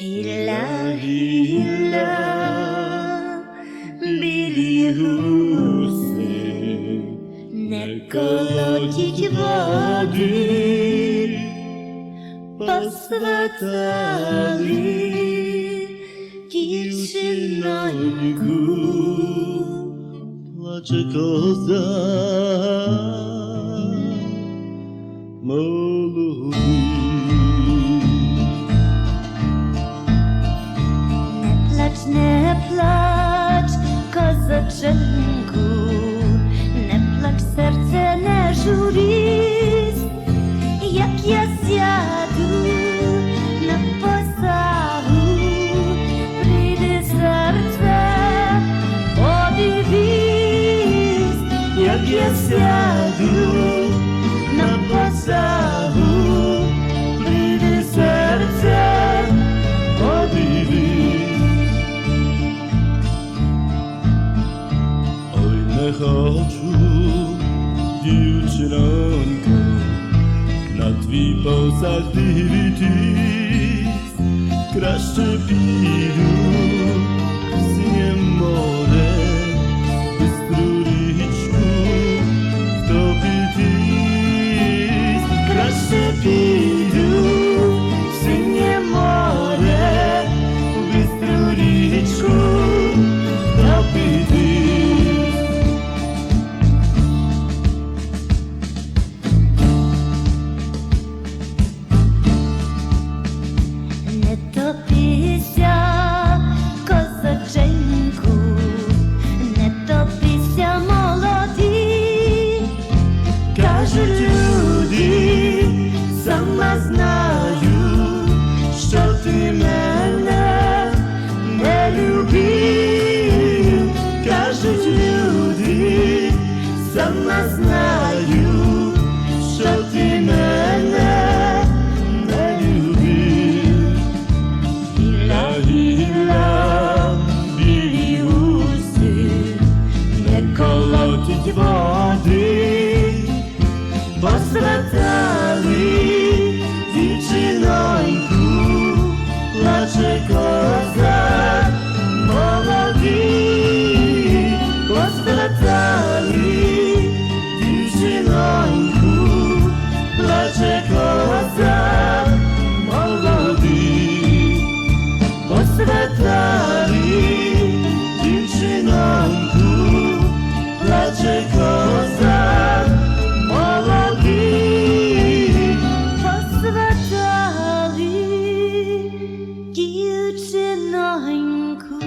İlahi illah biliyoruz seni Ne kadar vadir Pasvatari Kirşin algu Plaçık olsa Mağlubu козаченьку, не плач, серце не журись, як я сяду на посаду, прийде серце, подивись, як я сяду хочу, дівчинонько, на твій посаг дивитись, краще піду You trên nó hành khu